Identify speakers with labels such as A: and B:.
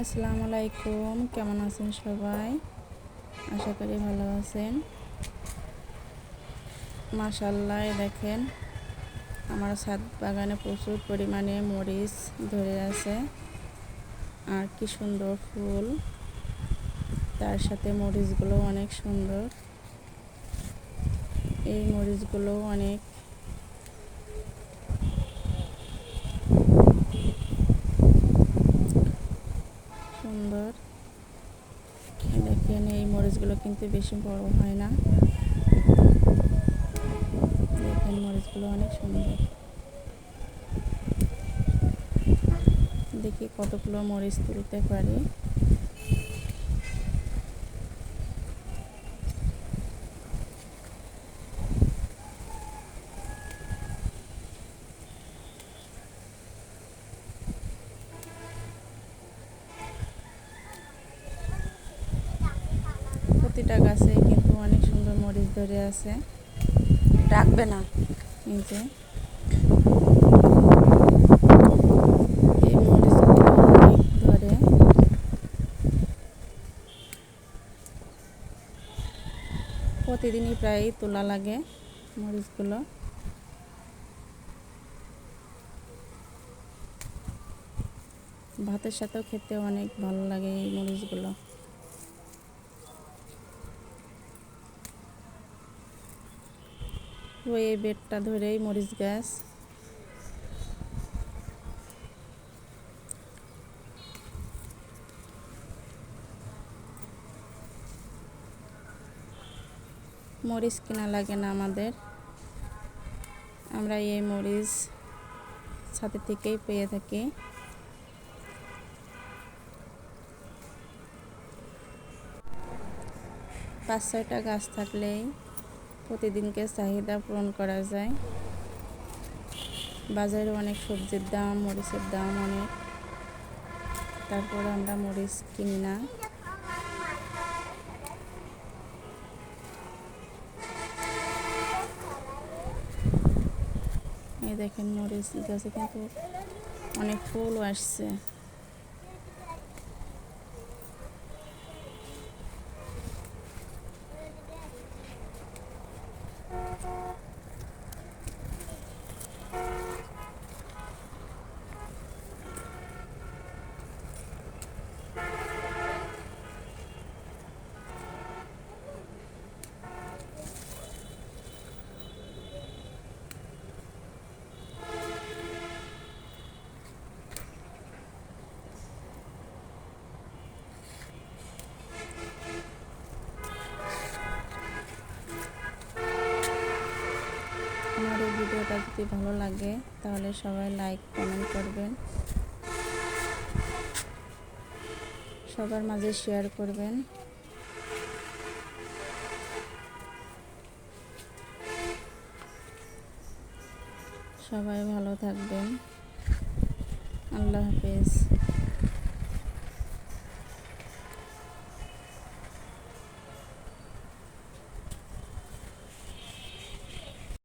A: আসসালামু আলাইকুম, কেমন আছেন সবাই? আশা করি ভালো আছেন। মাশাল্লাহ দেখেন, আমার ছাদ বাগানে প্রচুর পরিমাণে মরিচ ধরে আছে। আর কি সুন্দর ফুল। তার সাথে মরিচগুলো অনেক সুন্দর। এই মরিচগুলো অনেক সুন্দর এই দেখেন এই মরিচগুলো কিন্তু বেশি বড় হয় না। এখানে মরিচগুলো অনেক সুন্দর। দেখি কতগুলো মরিচ তুলতে পারি। প্রতিটা গাছে কিন্তু অনেক সুন্দর মরিচ ধরে আছে।
B: ডাকবে না।
A: ধরে। প্রতিদিনই প্রায় তোলা লাগে মরিচগুলো। ভাতের সাথেও খেতে অনেক ভালো লাগে এই মরিচগুলো। ওই এই বেডটা ধরেই মরিচ গাছ মরিচ কিনা লাগে না আমাদের। আমরা এই মরিচ ছাদের থেকেই পেয়ে থাকি। পাঁচ ছয়টা গাছ থাকলেই প্রতিদিনকে চাহিদা পূরণ করা যায়। বাজারে অনেক সবজির দাম, মরিচের দাম অনেক। তারপরে আমরা মরিচ কিনি না। এই দেখেন মরিচ গাছে কিন্তু অনেক ফুলও আসছে। Thank you. ভিডিওটা যদি ভালো লাগে, তাহলে সবাই লাইক কমেন্ট করবেন। সবার মাঝে শেয়ার করবেন। সবাই ভালো থাকবেন। আল্লাহ হাফেজ।